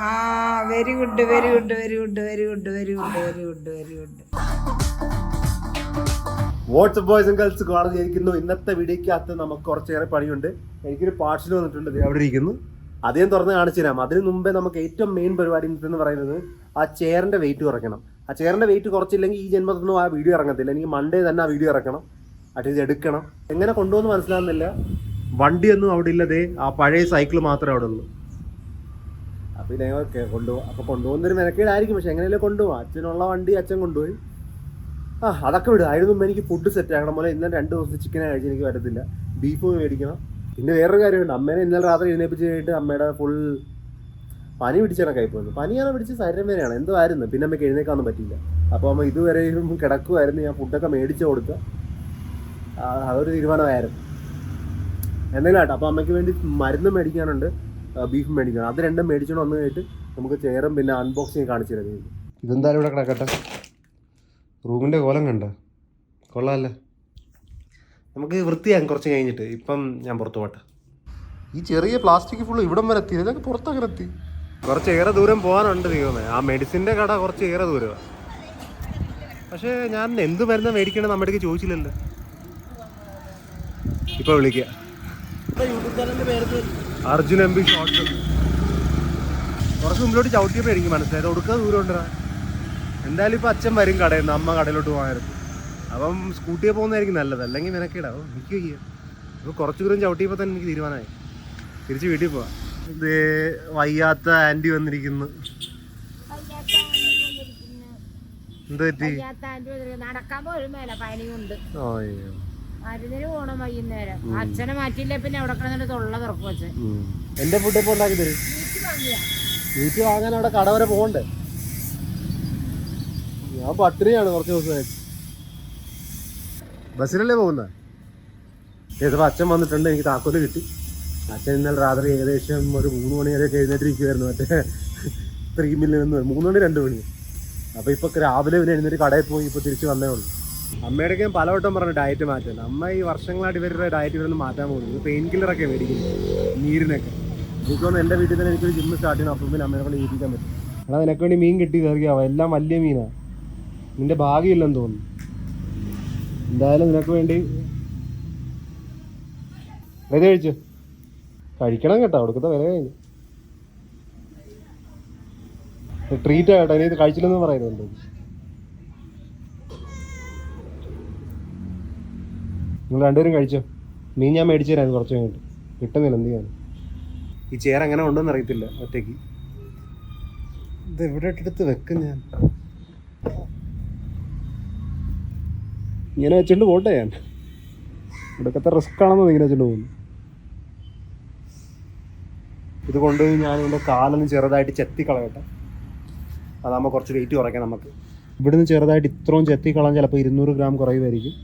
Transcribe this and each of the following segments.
ആ very good very good very good very good very good very good very good WhatsApp boys and girls college ഇരിക്കുന്നു ഇന്നത്തെ വീഡിയോക്കകത്ത് നമുക്ക് കുറച്ചേറെ പണിയുണ്ട്. എനിക്കൊരു parcel വന്നിട്ടുണ്ട്. അവിടെ ഇരിക്കുന്നു. അദ്ദേഹം തുറന്ന് കാണിച്ചു തരാം അതിന് മുമ്പേ നമുക്ക് ഏറ്റവും മെയിൻ പരിപാടി എന്ന് പറയുന്നത് ആ ചെയറിന്റെ വെയിറ്റ് കുറയ്ക്കണം. ആ ചെയറിന്റെ വെയിറ്റ് കുറച്ചില്ലെങ്കിൽ ഈ ജന്മത്തൊന്നും ആ വീഡിയോ ഇറങ്ങത്തില്ല. എനിക്ക് മൺഡേ തന്നെ ആ വീഡിയോ ഇറക്കണം. അറ്റ്ലീസ്റ്റ് എടുക്കണം. എങ്ങനെ കൊണ്ടുപോകുന്നു മനസ്സിലാകുന്നില്ല വണ്ടിയൊന്നും അവിടെ ഇല്ലതേ ആ പഴയ സൈക്കിൾ മാത്രമേ അവിടെ ഉള്ളൂ. അപ്പൊ ഇതേ കൊണ്ടുപോകും അപ്പൊ കൊണ്ടുപോകുന്നൊരു മെനക്കേടായിരിക്കും. പക്ഷെ എങ്ങനെയല്ലേ കൊണ്ടുപോകും അച്ഛനുള്ള വണ്ടി അച്ഛൻ കൊണ്ടുപോയി. ആ അതൊക്കെ വിടും. അതിന് മുമ്പ് എനിക്ക് ഫുഡ് സെറ്റ് ആക്കണം. പോലെ ഇന്നലെ രണ്ട് ദിവസം ചിക്കനെ കഴിച്ച് എനിക്ക് പറ്റത്തില്ല. ബീഫ് മേടിക്കണം. പിന്നെ വേറൊരു കാര്യമുണ്ട്. അമ്മേനെ ഇന്നലെ രാത്രി എഴുന്നേപ്പിച്ച് കഴിഞ്ഞിട്ട് അമ്മയുടെ ഫുൾ പനി പിടിച്ചണക്കായി പോകുന്നു പനിയാണ് പിടിച്ച് ശരീരം വരെയാണ് എന്തോ ആയിരുന്നു. പിന്നെ അമ്മയ്ക്ക് എഴുന്നേക്കാനൊന്നും പറ്റില്ല അപ്പോൾ അമ്മ ഇതുവരെയും കിടക്കുമായിരുന്നു ഞാൻ ഫുഡൊക്കെ മേടിച്ച് കൊടുക്കുക അതൊരു തീരുമാനമായിരുന്നു. എന്തെങ്കിലും ആട്ടോ. അപ്പോൾ അമ്മയ്ക്ക് വേണ്ടി മരുന്ന് മേടിക്കാനുണ്ട്. ബീഫ് മേടിക്കണം. അത് രണ്ടും മേടിച്ചോണ്ട് വന്നു കഴിഞ്ഞിട്ട് നമുക്ക് ചെയറും പിന്നെ അൺബോക്സിങ് കാണിച്ചു തരാം. ഇതെന്തായാലും ഇവിടെ കിടക്കട്ടെ? റൂമിന്റെ കോലം കണ്ട. കൊള്ളാമല്ലേ നമുക്ക് വൃത്തിയാകും കുറച്ച് കഴിഞ്ഞിട്ട്. ഇപ്പം ഞാൻ പുറത്തു പോട്ടെ. ഈ ചെറിയ പ്ലാസ്റ്റിക് ഫുള്ള് ഇവിടം വരെ എത്തി. ഇതൊക്കെ പുറത്തൊക്കെ എത്തി. കുറച്ച് ഏറെ ദൂരം പോകാനുണ്ട് ദൈവമേ. ആ മെഡിസിന്റെ കട കുറച്ച് ഏറെ ദൂരമാണ് പക്ഷേ ഞാൻ എന്ത് മരുന്ന് മേടിക്കണം നമ്മുടെ അടുക്ക് ചോദിച്ചില്ലല്ലോ. ഇപ്പൊ വിളിക്കുക അർജുൻ എം ബി ഷോട്ട് കുറച്ച് മുമ്പിലോട്ട് ചവിട്ടിയപ്പോൾ എനിക്ക് മനസ്സിലായത്. ഒടുക്ക ദൂരം ഉണ്ടാ എന്തായാലും ഇപ്പൊ അച്ഛൻ വരും കടയിൽ നിന്ന് അമ്മ കടയിലോട്ട് പോകാനായിരുന്നു. അപ്പം സ്കൂട്ടിയെ പോകുന്നതായിരിക്കും നല്ലത്. അല്ലെങ്കിൽ നിനക്കിടാവും എനിക്ക് വയ്യ. അപ്പോൾ കുറച്ച് ദൂരം ചവിട്ടിയപ്പോൾ തന്നെ എനിക്ക് തീരുമാനമായി. തിരിച്ച് വീട്ടിൽ പോവാം. ഇത് വയ്യാത്ത ആന്റി വന്നിരിക്കുന്നു. എന്ത് പറ്റി? നടക്കാൻ പോലും മേല പനിയുണ്ട്. അയ്യോ. മരുന്നിന് പോണം വൈകുന്നേരം. അച്ഛനെ മാറ്റിയില്ല പിന്നെ അവിടെ കിടന്നിട്ട് തൊള്ള തുറക്കും അച്ഛൻ. ഉം. എന്റെ ഫുഡ് ഇപ്പൊ ഉണ്ടാക്കി തരും വീട്ടിൽ വാങ്ങാൻ അവിടെ കട വരെ പോകണ്ടേ? ഞാൻ പട്ടിണിയാണ് കുറച്ച് ദിവസമായിട്ട്. ബസ്സിലല്ലേ പോകുന്നത് ചേട്ടപ്പോ അച്ഛൻ വന്നിട്ടുണ്ട് എനിക്ക് താക്കോൽ കിട്ടി. അച്ഛൻ ഇന്നലെ രാത്രി ഏകദേശം ഒരു മൂന്ന് മണി വരെയൊക്കെ എഴുന്നേറ്റിരിക്കുമായിരുന്നു മറ്റേ ത്രീ മില്ലിൽ നിന്ന് മൂന്ന് മണി രണ്ട് മണി. അപ്പോൾ ഇപ്പോൾ രാവിലെ പിന്നെ എഴുന്നേറ്റ് കടയിൽ പോയി ഇപ്പോൾ തിരിച്ചു വന്നേ ഉള്ളൂ. അമ്മയുടെ പലവട്ടം പറഞ്ഞു ഡയറ്റ് മാറ്റാൻ. അമ്മ ഈ വർഷങ്ങളായിട്ട് ഇവരുടെ ഡയറ്റ് ഇവരൊന്നും മാറ്റാൻ പോകുന്നു പെയിൻ കില്ലർ ഒക്കെ മേടിക്കുന്നത് നീരിനൊക്കെ. എനിക്ക് തോന്നുന്നു എന്റെ വീട്ടിൽ തന്നെ എനിക്കൊരു ജിമ്മ് സ്റ്റാർട്ട് ചെയ്യണം. അപ്പം പിന്നെ അമ്മയെ കൊണ്ട് ജീവിക്കാൻ പറ്റും. എടാ നിനക്ക് വേണ്ടി മീൻ കിട്ടി കയറിയാവോ എല്ലാം വലിയ മീനാ. നിന്റെ ഭാഗ്യമില്ലെന്ന് തോന്നുന്നു. എന്തായാലും നിനക്ക് വേണ്ടി വില കഴിച്ചു. കഴിക്കണം കേട്ടോ. അവിടുത്തെ വില കഴിഞ്ഞു. ട്രീറ്റ് ആകട്ടെ. ഇനി ഇത് കഴിച്ചില്ലെന്ന് പറയുന്നുണ്ട്. നിങ്ങൾ രണ്ടുപേരും കഴിച്ചോ. മീൻ ഞാൻ മേടിച്ചു കുറച്ച് കഴിഞ്ഞിട്ട്. കിട്ടുന്നില്ല എന്ത് ചെയ്യാൻ ഈ ചെയർ എങ്ങനെ ഉണ്ടെന്ന് അറിയത്തില്ല ഒറ്റയ്ക്ക്. ഇത് എവിടെ ഇട്ടെടുത്ത് വെക്കും ഞാൻ? ഇങ്ങനെ വെച്ചിട്ട് പോട്ടെ ഞാൻ. ഇവിടക്കത്തെ റിസ്ക് ആണെന്ന് ഇങ്ങനെ വെച്ചിട്ട് പോകുന്നു. ഇത് കൊണ്ടുപോയി ഞാൻ ഇതിന്റെ കാലൊന്ന് ചെറുതായിട്ട് ചെത്തി കളയട്ടെ അതാകുമ്പോൾ കുറച്ച് വെയിറ്റ് കുറയ്ക്കാം നമുക്ക്. ഇവിടുന്ന് ചെറുതായിട്ട് ഇത്രയും ചെത്തി കളയാൻ ചിലപ്പോൾ ഇരുന്നൂറ് ഗ്രാം കുറയുമായിരിക്കും.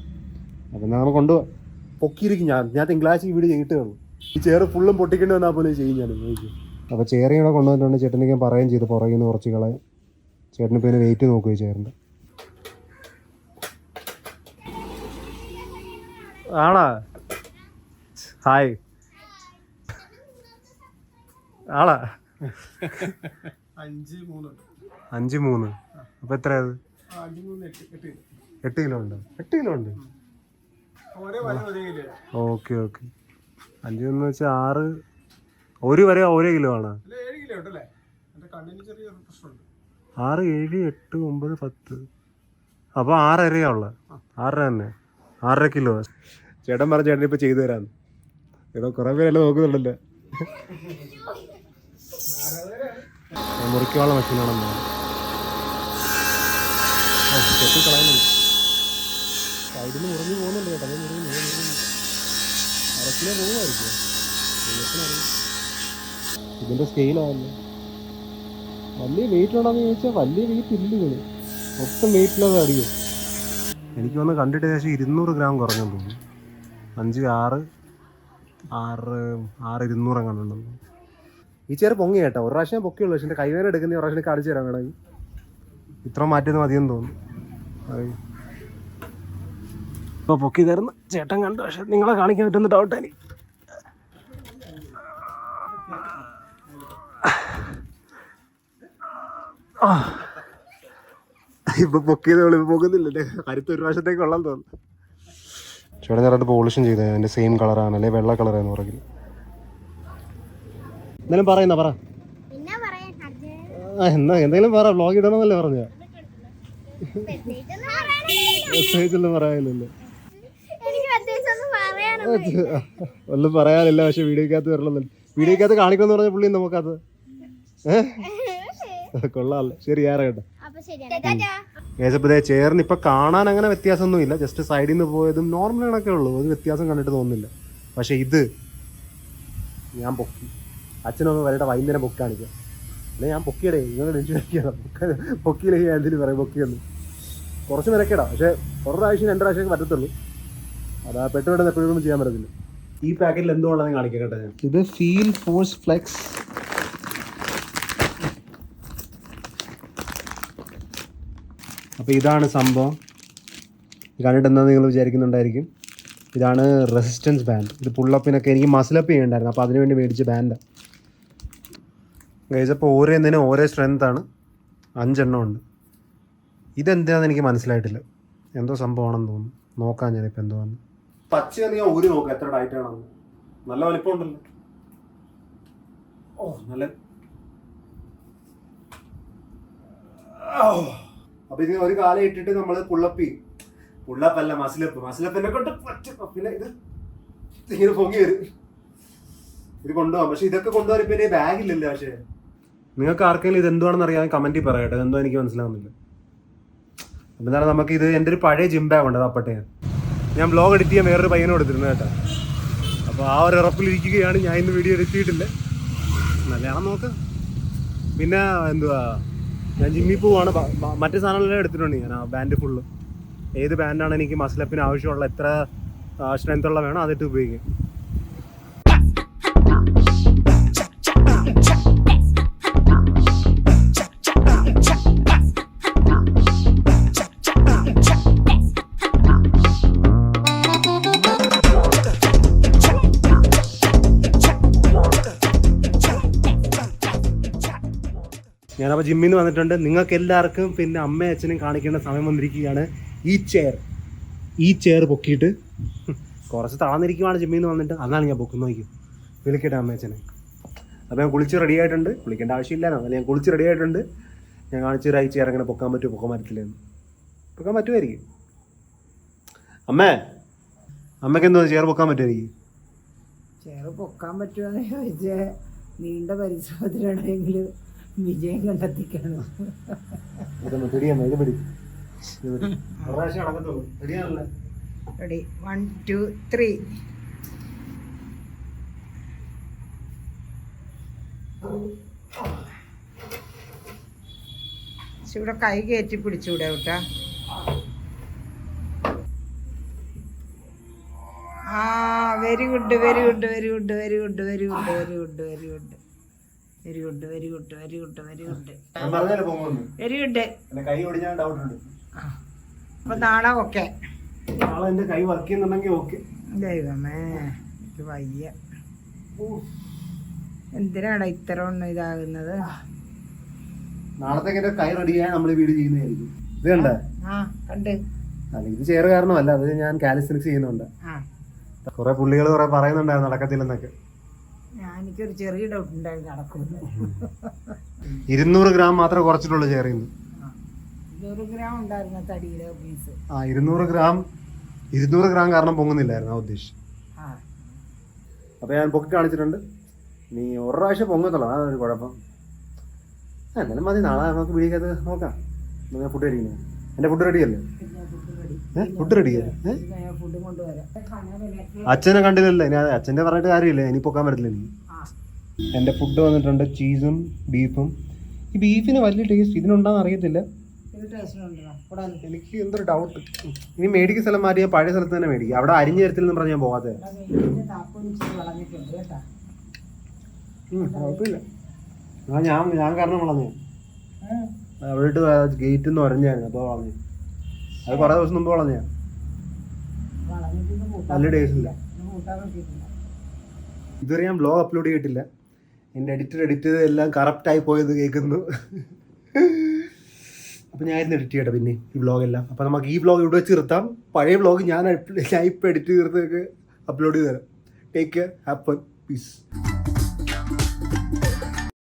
അപ്പം എന്നാൽ നമുക്ക് കൊണ്ടുപോകാം പൊക്കിയിരിക്കും ഞാൻ. ഞാൻ തിങ്കളാഴ്ച ഈ വീട് ചെയ്തിട്ട് കാണും ഈ ചെയർ ഫുള്ളും പൊട്ടിക്കേണ്ടി വന്നാൽ പോലും ചെയ്യും ഞാൻ നോക്കി അപ്പോൾ ഇവിടെ കൊണ്ടുവന്നിട്ടുണ്ട്. ചേട്ടനിക്ക് ഞാൻ പറയുകയും ചെയ്തു. പുറകിൽ നിന്ന് കുറച്ച് കളെ ചേട്ടന് പിന്നെ വെയിറ്റ് നോക്കുക ചെയറിന്റെ ആണാ? ഹായ്. ആളാ അഞ്ച് മൂന്ന്. അഞ്ച് മൂന്ന്. അപ്പോൾ എത്ര അത്? ആ, അഞ്ച് എട്ട് കിലോ ഉണ്ട്? എട്ട് കിലോ ഉണ്ട്. Okay okay. അഞ്ച് എന്ന് വെച്ചാൽ ആറ് ഒരു വരെ ഒരേ കിലോ ആണ്. ആറ് ഏഴ് എട്ട് ഒമ്പത് പത്ത്. അപ്പോൾ ആറരയാ ഉള്ളത് ആറര തന്നെ. ആറര കിലോ. ചേട്ടൻ പറഞ്ഞ ചേട്ടൻ ഇപ്പോൾ ചെയ്തു തരാന്ന് ചേട്ടാ കുറേ പേരല്ലേ നോക്കുന്നുണ്ടല്ലോ. ഞാൻ മുറിക്കാനുള്ള മെഷീനാണെന്ന് കളയുന്നുണ്ട്. സൈഡിൽ നിന്ന് മുറിഞ്ഞു പോകുന്നുണ്ട് ചേട്ടാ. അരക്കിലോ പോവായിരിക്കും. ഇതിന്റെ സ്കെയിലാണല്ലോ വലിയ വെയിറ്റ് ഉണ്ടോന്ന് ചോദിച്ചാൽ വലിയ വെയിറ്റ് ഇല്ല ഇതിന്. മൊത്തം വെയിറ്റിലത് അടിക്കും എനിക്ക് വന്ന് കണ്ടിട്ട് ഏകദേശം ഇരുന്നൂറ് ഗ്രാം കുറഞ്ഞു തോന്നുന്നു. അഞ്ച് ആറ് ആറ് ആറ് ഇരുന്നൂറ് അങ്ങനെ ഉണ്ടെന്ന് ഈ ചേർ പൊങ്ങി കേട്ടോ. ഒരു പ്രാവശ്യം പൊക്കിയുള്ളൂ പക്ഷേ എന്റെ കൈവേന എടുക്കുന്ന ഒരു പ്രാവശ്യം കാണിച്ചു തരാൻ വേണമെങ്കിൽ ഇത്ര മാറ്റിയത് മതിയെന്ന് തോന്നുന്നു. ഇപ്പോൾ പൊക്കി തരുന്ന ചേട്ടൻ കണ്ടു പക്ഷെ നിങ്ങളെ കാണിക്കാൻ പറ്റുന്ന ഡൗട്ട് എനിക്ക് ഇപ്പൊ പൊക്കിയത് ഇപ്പൊ പൊക്കുന്നില്ല കരുത്ത് ഒരു പ്രാവശ്യത്തേക്ക് കൊള്ളാൻ തോന്നുന്നു. ചേട്ടൻ ഞാൻ അത് പോളിഷും ചെയ്ത് അതിന്റെ സെയിം കളറാണ് അല്ലെ? വെള്ള കളറാന്ന് പറയുന്നത് എന്തായാലും പറയുന്ന പറ. എന്നാ എന്തെങ്കിലും പറ വ്ളോഗ് ഇടണമെന്നല്ലേ പറഞ്ഞ മെസ്സേജ് ഒന്നും പറയാനില്ലല്ലോ. ഒന്നും പറയാനില്ല പക്ഷെ വീഡിയോക്കകത്ത് വരണം വീഡിയോക്കകത്ത് കാണിക്കണം പറഞ്ഞ പുള്ളി നമുക്കത്. കൊള്ളാല്ലേ കൊള്ളാമല്ലോ ശരി ആരാ കേട്ടോ ചേർന്ന് ഇപ്പൊ കാണാൻ അങ്ങനെ വ്യത്യാസമൊന്നുമില്ല. ജസ്റ്റ് സൈഡിൽ നിന്ന് പോയതും നോർമൽ കണക്കേ ഉള്ളൂ. ഒരു വ്യത്യാസം കണ്ടിട്ട് തോന്നുന്നില്ല. പക്ഷെ ഇത് ഞാൻ പൊക്കി. അച്ഛനൊന്ന് വരട്ടെ വൈകുന്നേരം പൊക്കി കാണിക്കാം. അല്ലെ ഞാൻ പൊക്കിയടേ നിങ്ങൾ ടെൻഷൻ പൊക്കിയില്ലെങ്കിൽ ഞാൻ എന്തിനു പറയാം? പൊക്കിയെന്ന്. കുറച്ച് നിരക്കേടാ. പക്ഷെ ഒരു പ്രാവശ്യം രണ്ട് പ്രാവശ്യം പറ്റത്തുള്ളൂ. അതാ പെട്ടെന്ന് എപ്പോഴും ചെയ്യാൻ പറ്റത്തില്ല. ഈ പാക്കറ്റിൽ എന്തുകൊണ്ടാണ് കാണിക്കാം കേട്ടോ ഞാൻ ഇത് ഫീൽ ഫോഴ്സ് ഫ്ലെക്സ്. അപ്പോൾ ഇതാണ് സംഭവം. കണ്ടിട്ടെന്താ കണ്ടിട്ട് എന്താ നിങ്ങൾ വിചാരിക്കുന്നുണ്ടായിരിക്കും? ഇതാണ് റെസിസ്റ്റൻസ് ബാൻഡ് ഇത് പുള്ളപ്പിനൊക്കെ എനിക്ക് മസിലപ്പ് ചെയ്യണ്ടായിരുന്നു. അപ്പോൾ അതിനുവേണ്ടി മേടിച്ച ബാൻഡാണ് ഗൈസ് അപ്പോൾ ഓരോ എന്തിനും ഓരോ സ്ട്രെങ്ത് ആണ്. അഞ്ചെണ്ണം ഉണ്ട്. ഇതെന്താണെന്ന് എനിക്ക് മനസ്സിലായിട്ടില്ല. എന്തോ സംഭവമാണെന്ന് തോന്നുന്നു. നോക്കാം ഞാനിപ്പോൾ എന്തോ ആണ് പച്ച നീ ഊരി നോക്കാം എത്ര ഡയറ്റ് ആണെന്ന് നല്ല വലിപ്പം ഉണ്ടല്ലോ ഓ നല്ല. അപ്പൊ ഇതിന് ഒരു കാലം ഇട്ടിട്ട് നമ്മൾ പുള്ളപ്പി പുള്ളപ്പല്ല മസിലപ്പ് മസിലപ്പിനെ കൊണ്ട് പറ്റും. പിന്നെ ഇത് ഇങ്ങനെ പൊങ്ങി വരും. ഇത് കൊണ്ടുപോകാം. പക്ഷെ ഇതൊക്കെ കൊണ്ടുപോകാൻ ഇപ്പൊ എന്റെ ബാഗില്ലല്ലോ പക്ഷേ. നിങ്ങൾക്ക് ആർക്കെങ്കിലും ഇത് എന്തുവാണെന്ന് അറിയാൻ കമന്റിൽ പറയട്ടെ. എന്തോ എനിക്ക് മനസ്സിലാവുന്നില്ല. എന്താണ് നമുക്ക് ഇത് എന്റെ ഒരു പഴയ ജിം ബാഗ് ഉണ്ട്. അപ്പട്ടെ ഞാൻ ബ്ലോഗ് എഡിറ്റ് ചെയ്യാൻ വേറൊരു പയ്യനും എടുത്തിരുന്നു കേട്ടോ. അപ്പോൾ ആ ഒരു ഉറപ്പിലിരിക്കുകയാണ്. ഞാൻ ഇന്ന് വീഡിയോ എഡിറ്റിയിട്ടില്ല നല്ലതാണ് നോക്ക്. പിന്നെ എന്തുവാ? ഞാൻ ജിമ്മി പോവാണ്. മറ്റു സാധനങ്ങളെല്ലാം എടുത്തിട്ടുണ്ട്. ഞാൻ ആ ബാൻഡ് ഫുള്ള് ഏത് ബാൻഡാണ് എനിക്ക് മസിലപ്പിന് ആവശ്യമുള്ള എത്ര സ്ട്രെങ്ത്തുള്ള വേണം അതിട്ട് ഉപയോഗിക്കും. ഞാനപ്പോൾ ജിമ്മിൽ നിന്ന് വന്നിട്ടുണ്ട്. നിങ്ങൾക്ക് എല്ലാവർക്കും പിന്നെ അമ്മയും അച്ഛനും കാണിക്കേണ്ട സമയം വന്നിരിക്കുകയാണ്. ഈ ചെയർ ഈ ചെയർ പൊക്കിയിട്ട് കുറച്ച് താഴ്ന്നിരിക്കുവാണ് ജിമ്മിൽ നിന്ന് വന്നിട്ട്. അതാണ് ഞാൻ പൊക്കുന്ന നോക്കും വിളിക്കട്ടെ അമ്മ അച്ഛനെ. അപ്പോൾ ഞാൻ കുളിച്ച് റെഡി ആയിട്ടുണ്ട്. വിളിക്കേണ്ട ആവശ്യമില്ലായിരുന്നു അല്ല ഞാൻ കുളിച്ച് റെഡി ആയിട്ടുണ്ട്. ഞാൻ കാണിച്ചു ഒരു ചെയർ അങ്ങനെ പൊക്കാൻ പറ്റുമോ പൊക്കാൻ പറ്റില്ലെന്ന് പൊക്കാൻ പറ്റുമായിരിക്കും. അമ്മേ അമ്മയ്ക്ക് എന്തോ ചെയർ പൊക്കാൻ പറ്റുമായിരിക്കും. ചെയർ പൊക്കാൻ പറ്റുമെന്ന് ചോദിച്ചാൽ നീണ്ട പരിശ്രമത്തിലാണെങ്കിൽ വിജയം കണ്ടെത്തിക്കണം. റെഡി. One two three. ഇവിടെ കൈ കയറ്റി പിടിച്ചൂടെ കേട്ടാ. ആ very good very good very good very good very good very good very good very good very good very good very good. Very good. കൈ ഡൗട്ട് ഉണ്ട്. അപ്പൊ നാളെ ഓക്കെ. നാളെ എന്റെ കൈ വർക്ക് ചെയ്യുന്നുണ്ടെങ്കിൽ ഓക്കെ. ദൈവമേ വയ്യ. എന്തിനാണ് ഇത്ര ഒന്നും ഇതാകുന്നത്? നാളത്തേക്ക് കൈ റെഡിയായി നമ്മൾ വീട് ചെയ്യുന്നതായിരിക്കും. ഇത് കണ്ട? ആ കണ്ട്. അല്ല ഇത് ചെയർ കാരണമല്ല അത് ഞാൻ കാലിസ്റ്റിക്സ് ചെയ്യുന്നുണ്ട്. കുറെ പുള്ളികൾ കുറെ പറയുന്നുണ്ടായിരുന്നു നടക്കത്തില്ലെന്നൊക്കെ. എനിക്കൊരു ചെറിയ ഡൗട്ട് ഉണ്ടായി നടക്കുന്നു ഇരുന്നൂറ് ഗ്രാം മാത്രമേ കുറച്ചിട്ടുള്ളൂ ചെറിയ ഇരുന്നൂറ് ഗ്രാം ഉണ്ടായിരുന്ന പീസ്. ആ ഇരുന്നൂറ് ഗ്രാം ഇരുന്നൂറ് ഗ്രാം കാരണം പൊങ്ങുന്നില്ലായിരുന്നു ആ ഉദ്ദേശം. അപ്പോൾ ഞാൻ പൊക്കി കാണിച്ചിട്ടുണ്ട്. നീ ഒരു പ്രാവശ്യം പൊങ്ങത്തുള്ളൂ അതാണ് ഒരു കുഴപ്പം. എന്നാലും മതി നാളെ നമുക്ക് വീടിക്കകത്ത് നോക്കാം. ഞാൻ ഫുഡ് കഴിക്കുന്നത് എന്റെ ഫുഡ് റെഡിയല്ലേ ഫുഡ് റെഡിയല്ലേ അച്ഛനെ കണ്ടില്ലല്ലേ അച്ഛന്റെ അച്ഛന്റെ പറഞ്ഞിട്ട് കാര്യമില്ല ഇനി പൊക്കാൻ പറ്റില്ല എനിക്ക് ആ എന്റെ ഫുഡ് വന്നിട്ടുണ്ട് ചീസും ബീഫും ഈ ബീഫിന് വലിയ ടേസ്റ്റ് ഇതിനുണ്ടാന്ന് അറിയത്തില്ല. എനിക്ക് എന്തൊരു ഡൗട്ട് ഇനി മേടിക്കുന്ന സ്ഥലം മാറിയ ഞാൻ പഴയ സ്ഥലത്ത് തന്നെ മേടിക്കുക അവിടെ അരിഞ്ഞ തരത്തില്ലെന്ന് പറഞ്ഞ് ഞാൻ പോകാതെ കുഴപ്പമില്ല. ആ ഞാൻ ഞാൻ കാരണം വളഞ്ഞു. അവിടെ ഗേറ്റ് നിന്ന് ഉറഞ്ഞായിരുന്നു അപ്പോൾ വളഞ്ഞു. അത് കുറേ ദിവസം മുമ്പ് വളഞ്ഞ. നല്ല ടേസ്റ്റ് ഇല്ല. ഇതുവരെ ഞാൻ ബ്ലോഗ് അപ്ലോഡ് ചെയ്തിട്ടില്ല. എന്റെ എഡിറ്റർ എഡിറ്റ് ചെയ്ത് എല്ലാം കറക്റ്റായി പോയെന്ന് കേൾക്കുന്നു. അപ്പം ഞാൻ ഇന്ന് എഡിറ്റ് ചെയ്യട്ടെ പിന്നെ ഈ വ്ളോഗെല്ലാം അപ്പോൾ നമുക്ക് ഈ വ്ളോഗ് ഇവിടെ വെച്ച് നിർത്താം. പഴയ വ്ളോഗ് ഞാൻ ഞാൻ ഇപ്പം എഡിറ്റ് ചെയ്തൊക്കെ അപ്ലോഡ് ചെയ്ത് തരാം. Take care happen piece